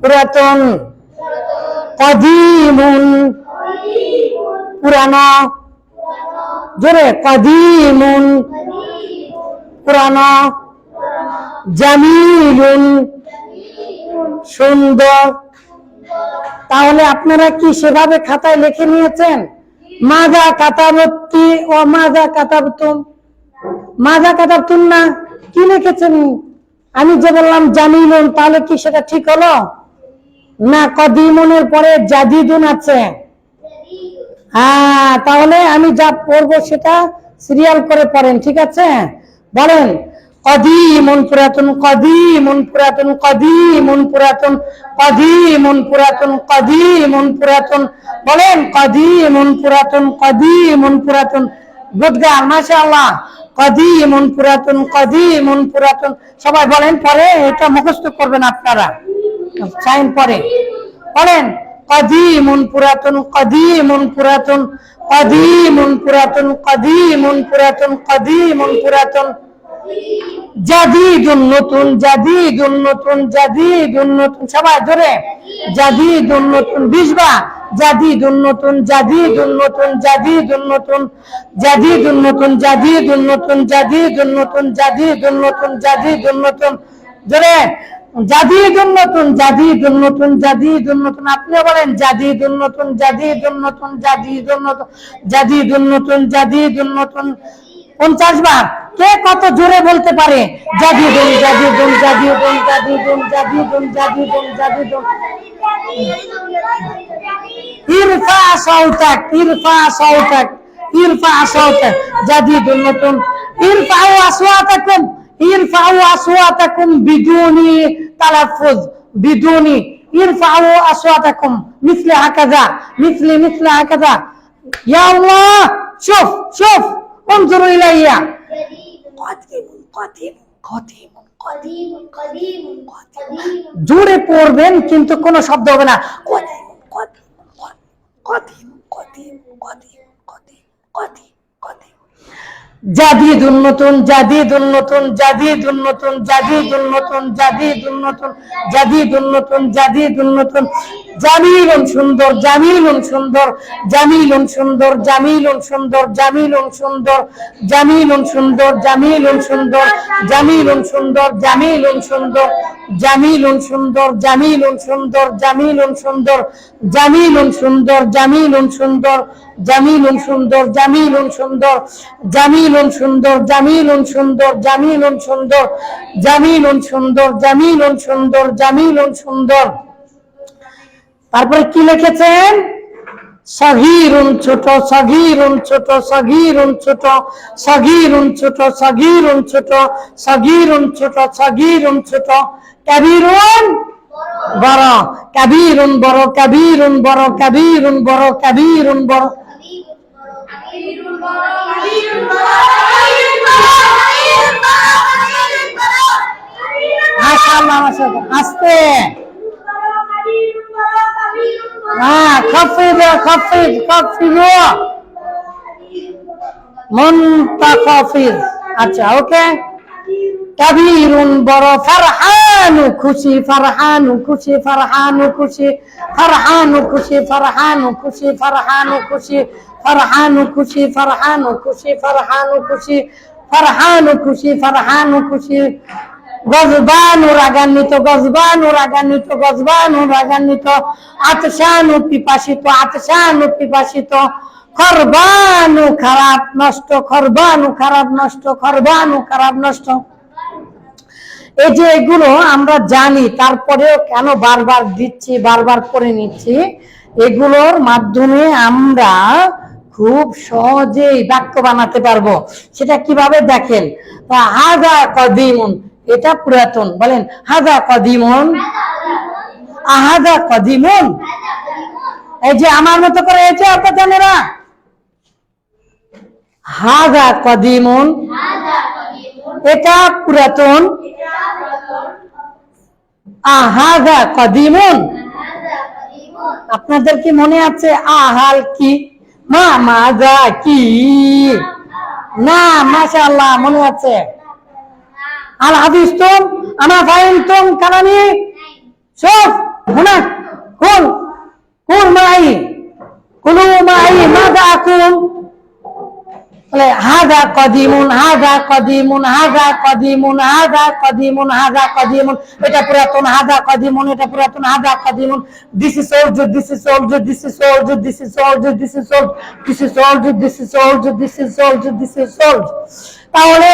পুরাতন কদিমুন। পুরানো জোরে কদিমুন। পুরানো জামিলুন। সুন্দর। তাহলে আপনারা কি সেভাবে খাতায় লিখে নিয়েছেন? মাজা কাতাবত্তি ও মাজা কাতাবতুম। মাজা কাতাবতুম না? কি লিখেছেন? আমি যে বললাম জামিলুন তাহলে কি সেটা ঠিক হলো? না, কদিমনের পরে জাদিদুন আছে। হ্যাঁ তাহলে আমি যা পড়ব সেটা সিরিয়াল করে পড়েন, ঠিক আছে? বলেন, কদিমন পুরাতন কদিমন পুরাতন কদিমন পুরাতন কদিমন পুরাতন কদিমন পুরাতন। বলেন, কদিমন পুরাতন কদিমন পুরাতন। গুড গান মাশাআল্লাহ। কদিমন পুরাতন কদিমন পুরাতন। সবাই বলেন পরে, এটা মুখস্থ করবেন আপনারা। সাইন পরে। বলেন, কদিমন পুরাতন কদিমন পুরাতন কদিমন পুরাতন কদিমন পুরাতন কদিমন পুরাতন। জাদিদুন নতুন জাদিদুন নতুন জাদিদুন নতুন সবাই ধরে জাদিদুন নতুন বিশবা জাদিদুন নতুন জাদিদুন নতুন জাদিদুন নতুন জাদিদুন নতুন জাদিদুন নতুন জাদিদুন নতুন জাদিদুন নতুন জাদিদুন নতুন ধরে জাদিদুন নতুন জাদিদুন নতুন জাদিদুন নতুন আপনি বলেন জাদিদুন নতুন জাদিদুন নতুন জাদিদুন নতুন জাদিদুন নতুন জাদিদুন নতুন পঞ্চাশ বার কে কত জোরে বলতে পারে জাদিদুন জাদিদুন জাদিদুন জাদিদুন জাদিদুন জাদিদুন জাদিদুন ইরফা সাউতাক ইরফা সাউতাক ইরফা সাউতাক জাদিদুন নতুন ইরফাউ আসওয়াতাকুম ইরফাউ আসওয়াতাকুম বিদুনি তালাফুজ বিদুনি ইরফাউ আসওয়াতাকুম মিথলে হাকাযা মিথলে মিথলে হাকাযা ইয়া আল্লাহ شوف شوف انظر الي قديم قديم قديم জোরে পড়বেন কিন্তু কোনো শব্দ হবে না। কদিম কদিম কদিম কদিম কদিম জাদিদুন নতুন জাদিদুন নতুন জাদিদুন নতুন জাদিদুন নতুন জাদিদুন নতুন জাদিদুন নতুন জাদিদুন নতুন। জামিলুন সুন্দর জামিলুন সুন্দর জামিলুন সুন্দর জামিলুন সুন্দর জামিলুন সুন্দর জামিলুন সুন্দর জামিলুন সুন্দর জামিলুন সুন্দর জামিলুন সুন্দর। জামিলুন সুন্দর জামিলুন সুন্দর জামিলুন সুন্দর জামিলুন সুন্দর জামিলুন সুন্দর জামিলুন সুন্দর জামিলুন সুন্দর জামিলুন সুন্দর জামিলুন সুন্দর জামিলুন সুন্দর জামিলুন সুন্দর জামিলুন সুন্দর জামিলুন সুন্দর তারপরে কি লিখেছেন সগীরুন ছোট সগীরুন ছোট সগীরুন ছোট সগীরুন ছোট সগীরুন ছোট সগীরুন ছোট সগীরুন ছোট। কাবীরুন বড় কাবীরুন বড় কাবীরুন বড় কাবীরুন বড় কাবীরুন বড়। আস্তে হ্যাঁ খফিদ খফিদ খফিদ মুনতাখফিদ আচ্ছা ওকে কাবীরুন বড় ফারহানু খুশি ফারহানু খুশি ফারহানু খুশি ফারহানু খুশি ফারহানু খুশি ফারহানু খুশি ফারহানু খুশি ফারহানু খুশি ফারহানু খুশি ফারহানু খুশি ফারহানু খুশি গজবানু রাগান্বিত গজবানু রাগান্বিত গজবানু রাগান্বিত। আতশানু পিপাসিত আতশানু পিপাসিত। খরবানু খারাপ নষ্ট, খরবানু খারাপ নষ্ট, খরবানু খারাপ নষ্ট। এই যে এগুলো আমরা জানি, তারপরেও কেন বারবার দিচ্ছি, বারবার করে নিচ্ছি, এগুলোর মাধ্যমে আমরা খুব সহজেই বাক্য বানাতে পারব। সেটা কীভাবে দেখেন? হাজা কদিমুন এটা পুরাতন, বলেন, হাজা কদিমুন? আহাজা কদিমুন? এই যে আমার মতো করে এই যে আপনারা হাজা কদিমুন? এটা পুরাতন? আহাজা কদিমুন? আপনাদের কি মনে আছে, আহাল কি? মা, মাজা কি? না, মাশাআল্লাহ, মনে আছে। আল হাদিস তুম আমা ফাইন তুম কালামি সব হুনাক কুল কুল মাই, কুলু মাই, মাদা আকুম বলে হাজা কদিমুন হাজা কদিমুন হাজা কদিমুন হাজা কদিমুন হাজা কদিমুন। এটা পুরাতন হাজা কদিমুন, এটা পুরাতন হাজা কদিমুন। This is old this is old this is old this is old this is old this is old this is old this is old this is old তাহলে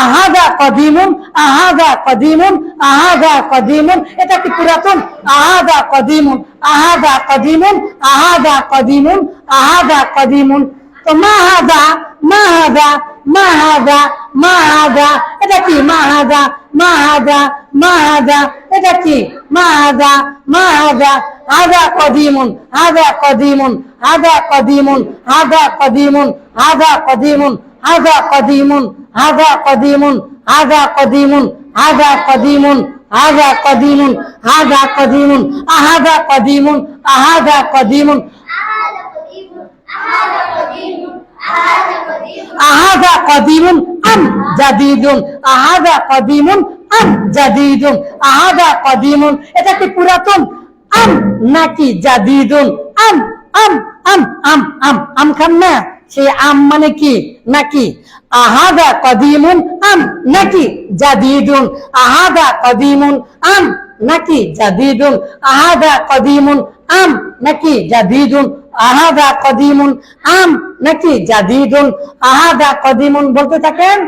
আহাদা কদিমুন আহাদা কদিমুন আহাদা কদিমুন। এটা কি পুরাতন? আহাদা কদিমুন আহাদা কদিমুন আহাদা কদিমুন আহাদা কদিমুন। তো মাহাদা মাহাদা মাহাদা মাহাদা। এটা কি? মাহাদা মাহাদা মাহাদা। এটা কি? মাহাদা মাহাদা। হাদা কদিমুন হাদা কদিমুন হাদা কদিমুন হাদা কদিমুন হাদা কদিমুন। হাজা কদিমুন হাজা কদিমুন হাজা কদিমুন হাজা কদিমুন হাজা কদিমুন হাজা কদিমুন আহাজা কদিমুন আহাজা কদিমুন। আহাজা কদিমুন, আম জাদিদুন। আহাজা কদিমুন, আম জাদিদুন। আহাজা কদিমুন, এটা কি পুরাতন? আম নাকি জাদিদুন? আম আম আম আম আম আম খান না? সেই আম মানে কি? নাকি? আহাদা কদিমুন আম নাকি জাদিদুন? আহাদা কদিমুন আম নাকি জাদিদুন? আহাদা কদিমুন আম নাকি জাদিদুন? আহাদা কদিমুন আম নাকি জাদিদুন? আহাদা কদিমুন বলতে থাকেন?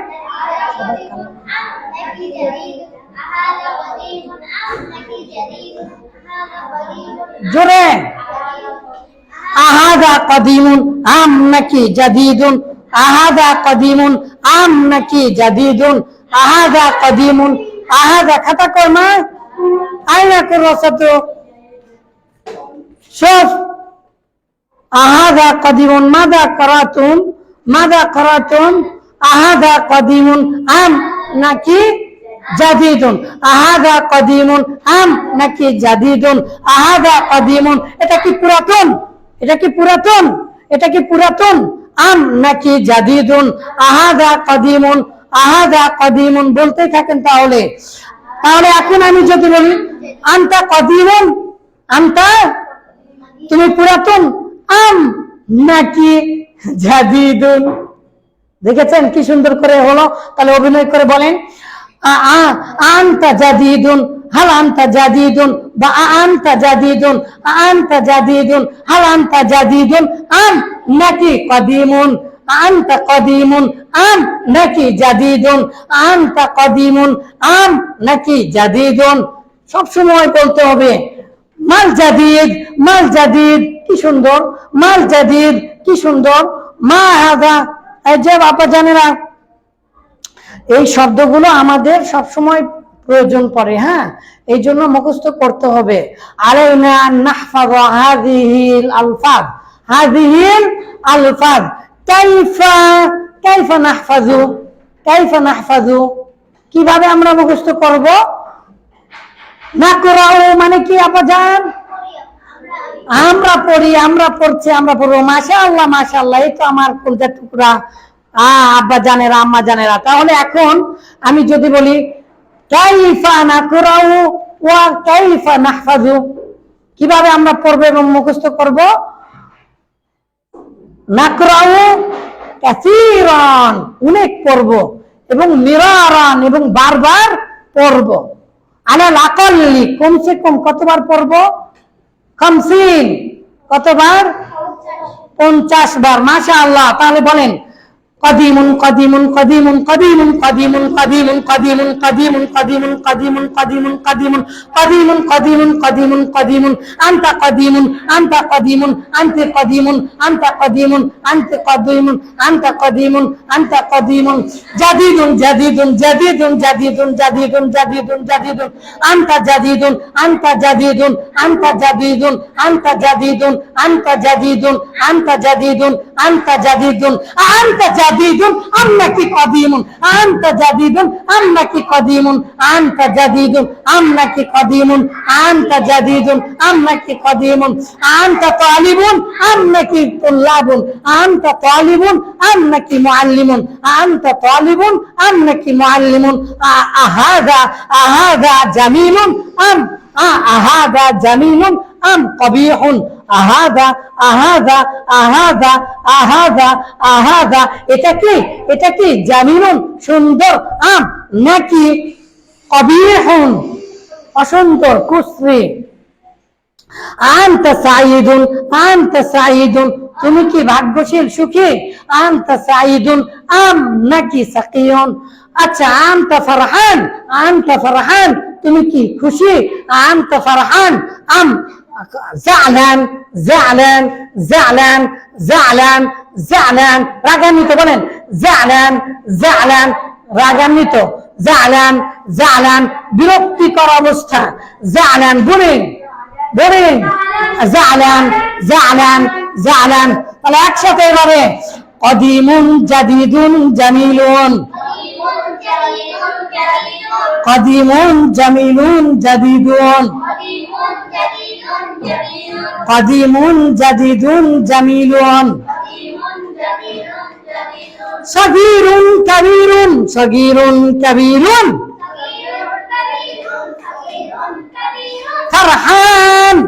জোরে। আহাদা কদিমুন আম নাকি জাদিদুন আহাদা কদিমুন আম নাকি জাদিদুন আহাদা কদিমুন আহাদা খাতা কর মা আয়না কর রসত شوف أهذا قديم ماذا قرأتم ماذا قرأتم أهذا قديم أم نكي جديد أهذا قديم أم نكي جديد أهذا قديم এটা কি পুরাতন এটা কি পুরাতন? এটা কি পুরাতন? আম নাকি জাদিদুন? আহাদা কদিমুন আহাদা কদিমুন বলতে থাকেন তাহলে। তাহলে এখন আমি যদি বলি, আনতা কদিমুন? আনতা? তুমি পুরাতন? আম নাকি জাদিদুন? দেখেছেন কি সুন্দর করে হলো? তাহলে অভিনয় করে বলেন। আ- আ- আনতা জাদিদুন হাল আনতা জাদিদুন বা আনতা জাদিদুন আনতা জাদিদুন হাল আনতা জাদিদুন আম নাকি কদিমুন কদিমুন আম নাকি জাদিদুন আনতা কদিমুন আম নাকি জাদিদুন সব সময় বলতে হবে, মাল জাদিদ মাল জাদিদ, কি সুন্দর, মাল জাদিদ, কি সুন্দর, মা হাদা, এই যে বাবা জানেরা, এই শব্দগুলো আমাদের সব সময় প্রয়োজন পড়ে হ্যাঁ? এই জন্য মুখস্থ করতে হবে। আলাইনা নাহফাজ হাযিহিল আলফাজ নাহফাজু কীভাবে আমরা মুখস্থ করব? না করাও মানে কি, আপা জান? আমরা পড়ি, আমরা পড়ছি, আমরা পড়ব। মাসা আল্লাহ মাসা আল্লাহ এই তো আমার কলজার টুকরা। আব্বা জানেরা, আম্মা জানেরা। তাহলে এখন আমি যদি বলি কাইফা না করাও ওয়া কাইফা নাহফাজু কীভাবে আমরা পড়ব এবং মুখস্থ করব? নাকরাউ কাসীরান, অনেক পড়ব। এবং মিরারান, এবং বারবার পড়ব। আলাল আকাল্লি, কমসে কম কতবার পড়ব? খামসিন, কতবার? পঞ্চাশ বার। মাশা আল্লাহ তাহলে বলেন قديم قديم قديم قديم قديم قديم قديم قديم قديم قديم قديم قديم قديم قديم قديم قديم أنت قديم أنت قديم أنت قديم أنت قديم أنت قديم أنت قديم أنت قديم جديد جديد جديد جديد جديد جديد جديد أنت جديد أنت جديد أنت جديد أنت جديد أنت جديد أنت جديد أنت جديد أنت جديد জাদিদুন আম নাকি কদিমুন, আনতা জাদিদুন আম নাকি কদিমুন, আনতা জাদিদুন আম নাকি কদিমুন, আনতা জাদিদুন আম নাকি কদিমুন, আনতা তালিবুন আম নাকি তুল্লাবুন, আনতা তালিবুন আম নাকি মুআল্লিমুন, আনতা তালিবুন আম নাকি মুআল্লিমুন আহাদা আহাদা জামিলুন আম আহাদা জামিলুন আম কবিহুন। আহাদা আহাদা আহাদা আহাদা আহাদা। এটা কি? এটা কি? সুন্দর আম? নাকি কুশ্রী? আনতা সাইদুন সাইদুন তুমি কি ভাগ্যশীল, সুখী? আনতা সাইদুন আম নাকি সাকিয়ন? আচ্ছা আনতা ফারহান আনতা ফারহান। তুমি কি খুশি? আনতা ফারহান, আম জালান জালান জালান জালান জালান। রাগান্বিত বলেন। জালান জালান, রাগান্বিত। জালান জালান, বিরক্তিকর অবস্থা। জালান বলেন বলেন জালান জালান জালান। তাহলে একসাথে এভাবে কদিমুন জাদিদুন জামিলুন। কদিমুন জামিলুন জাদিদুন। قديم جديد جميل. صغير كبير صغير كبير. فرحان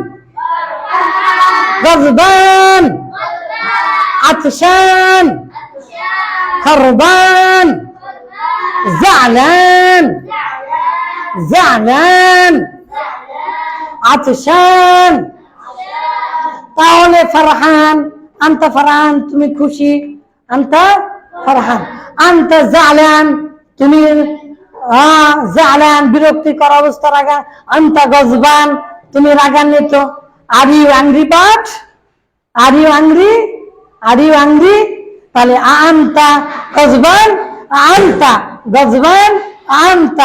غضبان عطشان خربان زعلان زعلان. আচ্ছা, আতশান তাহলে ফারহান, আন্তা ফারহান, তুমি খুশি? আন্তা ফারহান। আন্তা জালান, তুমি জালান, বিরক্তিকর অবস্থা রাগা। আন্তা গজবান, তুমি রাগান্বিত। আর ইউ আংরি পাঠ? আর ইউ আংরি আর ইউ আংরি তাহলে আন্তা গজবান আন্তা গজবান, আন্তা